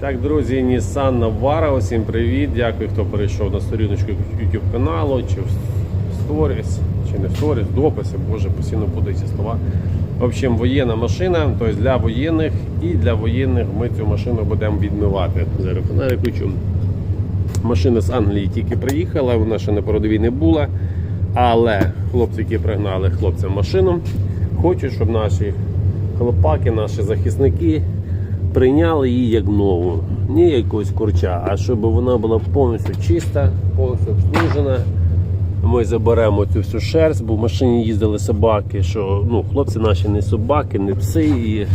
Так, друзі, Nissan Navara, усім привіт. Дякую, хто перейшов на сторіночку YouTube каналу, чи в сторіс, чи не в сторіс, дописи, боже, постійно будуть слова. В общем, воєнна машина, тобто для воєнних і для воєнних ми цю машину будемо відмивати. Зараз фонарик включу. Машина з Англії тільки приїхала, вона ще на породовій не була. Але хлопці, які пригнали хлопцям машину, хочуть, щоб наші хлопаки, наші захисники прийняли її як нову. Не якогось курча, а щоб вона була повністю чиста, повністю обслужена. Ми заберемо цю всю шерсть, бо в машині їздили собаки, що ну, хлопці наші не собаки, не пси. І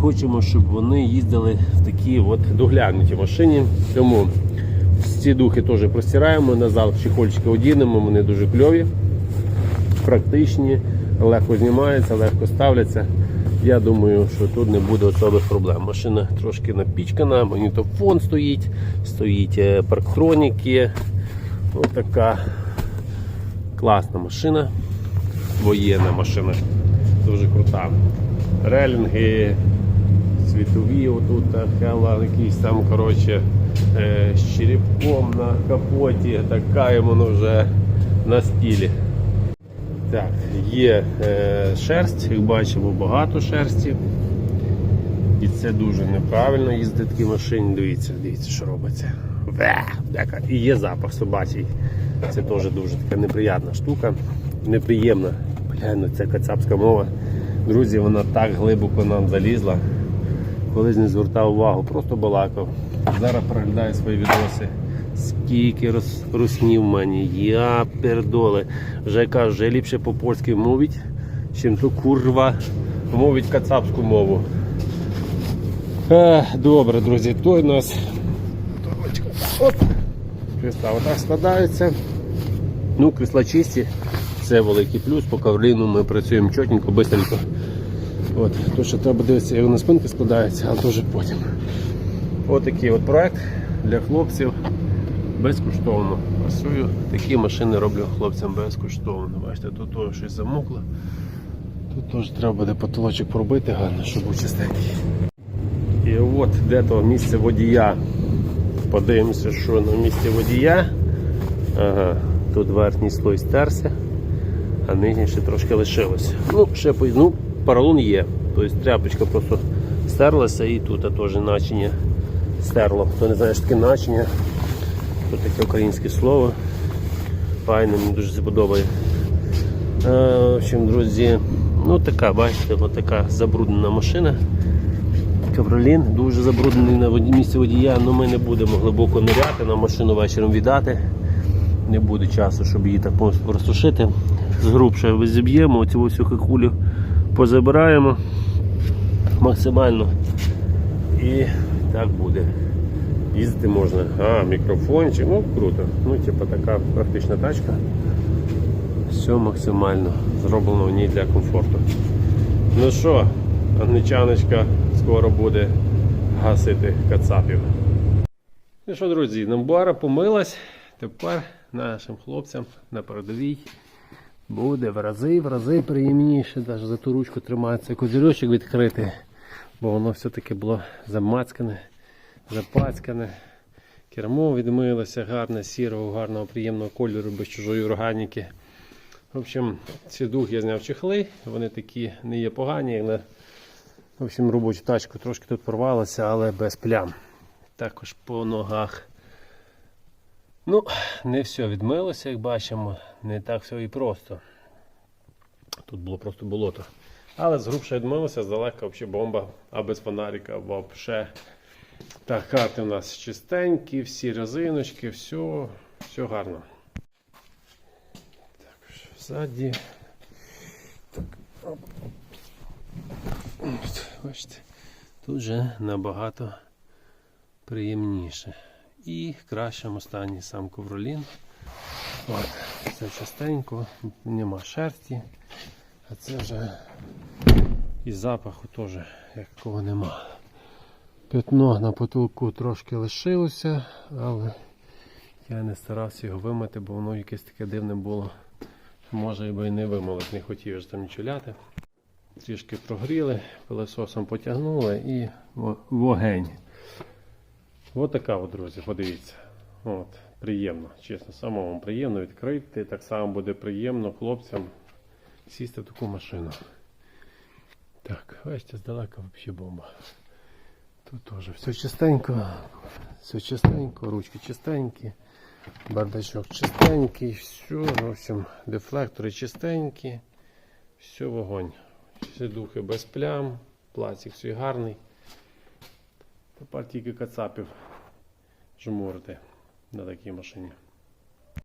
хочемо, щоб вони їздили в такій от доглянутій машині. Тому ці духи теж простираємо, назад чехольчики одінемо, вони дуже кльові, практичні, легко знімаються, легко ставляться. Я думаю, що тут не буде особих проблем. Машина трошки напічкана, магнітофон стоїть, стоїть е, парктроніки. Ось така класна машина, воєнна машина, дуже крута. Релінги, світові, отут хела, якийсь там, коротше, е, з черепком на капоті, така воно вже на стілі. Так, є е, шерсть, як бачимо, багато шерсті. І це дуже неправильно їздити в такій машині. Дивіться, дивіться, що робиться. Ве. І є запах собачий. Це теж дуже така неприємна штука. Неприємна. Бля, ну це кацапська мова. Друзі, вона так глибоко нам залізла. Колись не звертав увагу, просто балакав. Зараз переглядаю свої відоси. Скільки роз, руснів в мене, я пердоли. Вже кажу, вже ліпше по-польськи мовить, чим то курва мовить кацапську мову. Е, добре, друзі, той у нас. Оп. Кресла отак складаються. Ну, кресла чисті, це великий плюс. По кавліну ми працюємо чотенько, бистренько. От, то, що треба дивитися, як на спинки складається, але теж потім. Ось такий от проект для хлопців безкоштовно. Працюю, такі машини роблю хлопцям безкоштовно. Бачите, тут теж щось замокло. Тут теж треба буде потолочок пробити гарно, щоб був чистенький. І от де то місце водія. Подивимося, що на місці водія. Ага, тут верхній слой стерся, а нижній ще трошки лишилось. Ну, ще ну, поролон є. Тобто тряпочка просто стерлася і тут теж начиня стерло. Хто не знає, що таке начиня, тут таке українське слово. Файне, мені дуже це подобає. Е, в общем, друзі, ну така, бачите, така забруднена машина. Кавролін дуже забруднений на місці водія, але ми не будемо глибоко ниряти, на машину вечором віддати. Не буде часу, щоб її так повністю просушити. Згрубше зіб'ємо, оцю всю хакулю позабираємо максимально. І так буде. Їздити можна. А, мікрофончик, ну круто. Ну, типу така практична тачка. Все максимально зроблено в ній для комфорту. Ну що, англічаночка скоро буде гасити кацапів. Ну що, друзі, Намбара помилась. Тепер нашим хлопцям на передовій буде в рази, в рази приємніше. Навіть за ту ручку тримається козирьочок відкритий, бо воно все-таки було замацкане, запацькане. Кермо відмилося гарне, сірого, гарного, приємного кольору, без чужої органіки. В общем, ці дух я зняв чехли, вони такі не є погані. на в общем, робочу тачку трошки тут порвалося, але без плям. Також по ногах. Ну, не все відмилося, як бачимо, не так все і просто. Тут було просто болото. Але згрубше відмилося, здалека взагалі бомба, а без фонарика взагалі. Так, карти у нас чистенькі, всі резиночки, все, все гарно. Так, ззаді. Так, Бачите, тут вже набагато приємніше. І в кращому стані сам ковролін. От, це частенько, нема шерсті, а це вже і запаху теж якого нема. П'ятно на потолку трошки лишилося, але я не старався його вимити, бо воно якесь таке дивне було. Може би і не вимили, не хотів ж там нічого. Трішки прогріли, пилососом потягнули і вогень. Ось така от, друзі, подивіться. От, приємно, чесно, самому приємно відкрити. Так само буде приємно хлопцям сісти в таку машину. Так, бачите, здалека взагалі бомба. Тут теж все чистенько, все чистенько, ручки чистенькі, бардачок чистенький, все, в общем, дефлектори чистенькі, все вогонь. Всі духи без плям, пластик все гарний. Тепер тільки кацапів жмурити на такій машині.